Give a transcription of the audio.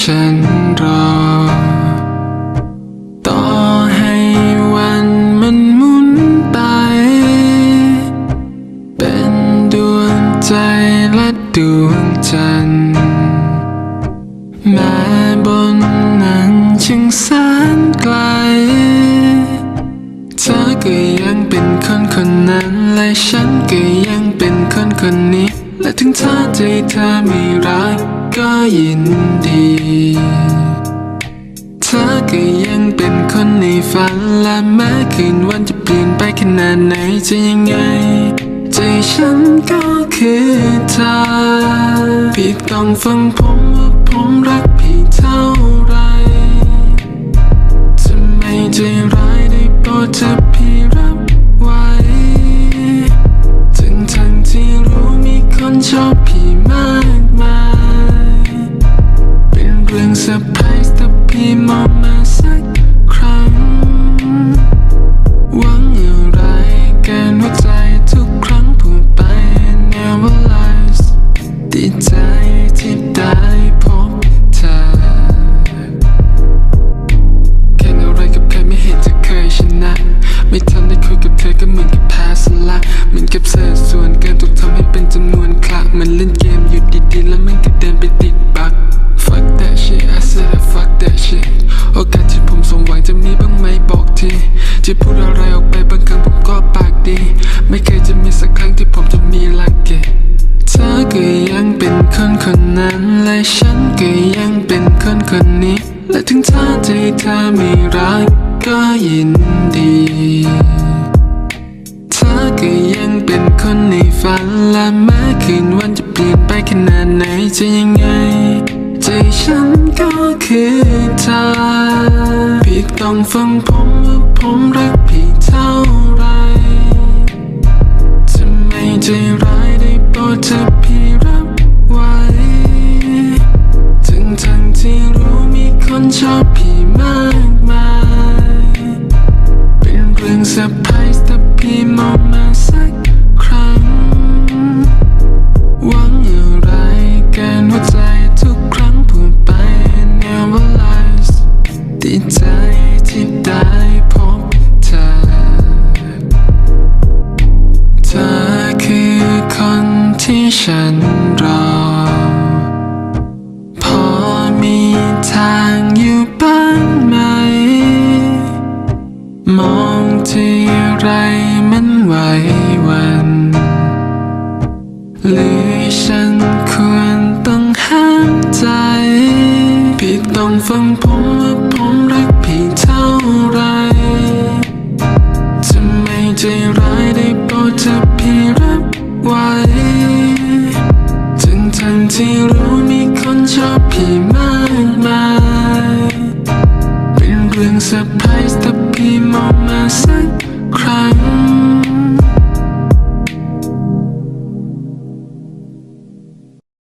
ฉันรอ ต่อให้วันมันหมุนไป เป็นดวงใจและดวงจันทร์แม้บนนั้นจึงแสนไกล เธอก็ยังเป็นคนคนนั้น และฉันก็ยังเป็นคนคนนี้ และถึงเธอใจเธอไม่รักก็ยิน็ยังเป็นคนในฝันและแม้คืนวันจะเปลี่ยนไปขนาดไหนจะยังไงใจฉันก็คือเธอพี่ต้องฟังผมว่าผมรักพี่เท่าไรจะไม่ใจร้ายได้โปรดเธอพี่รับไว้ ถึงทั้งที่รู้มีคนชอบ กับเศษส่วนเกินถูกทำให้เป็นจำนวนคละเหมันเล่นเกมอยู่ดีๆ แล้วมันก็เดินไปติดบัก fuck that shit I said I fuck that shit โอกาสที่ผมสมหวังจะมีบ้างไหมบอกทีจะพูดอะไรออกไปบางครั้งผมก็ปากดี ไม่เคยจะมีสักครั้งที่ผมจะมีลักเกเธอก็ยังเป็นคนคนนั้น และฉันก็ยังเป็นคนคนนี้ และถึงถ้าใจเธอไม่รักก็ยินดี ฝันและแม้คืนวันจะเปลี่ยนไปขนาดไหนจะยังไง ใจฉันก็คือเธอพี่ต้องฟังผมว่าผมรักพี่เธ ดีใจที่ได้พบเธอ เธอคือคนที่ฉันรอ พอมีทางอยู่บ้างไหม มองที่ไรมันไหวหวัน องฟังผมว่าผมรักพี่เท่าไรจะไม่ใจร้าย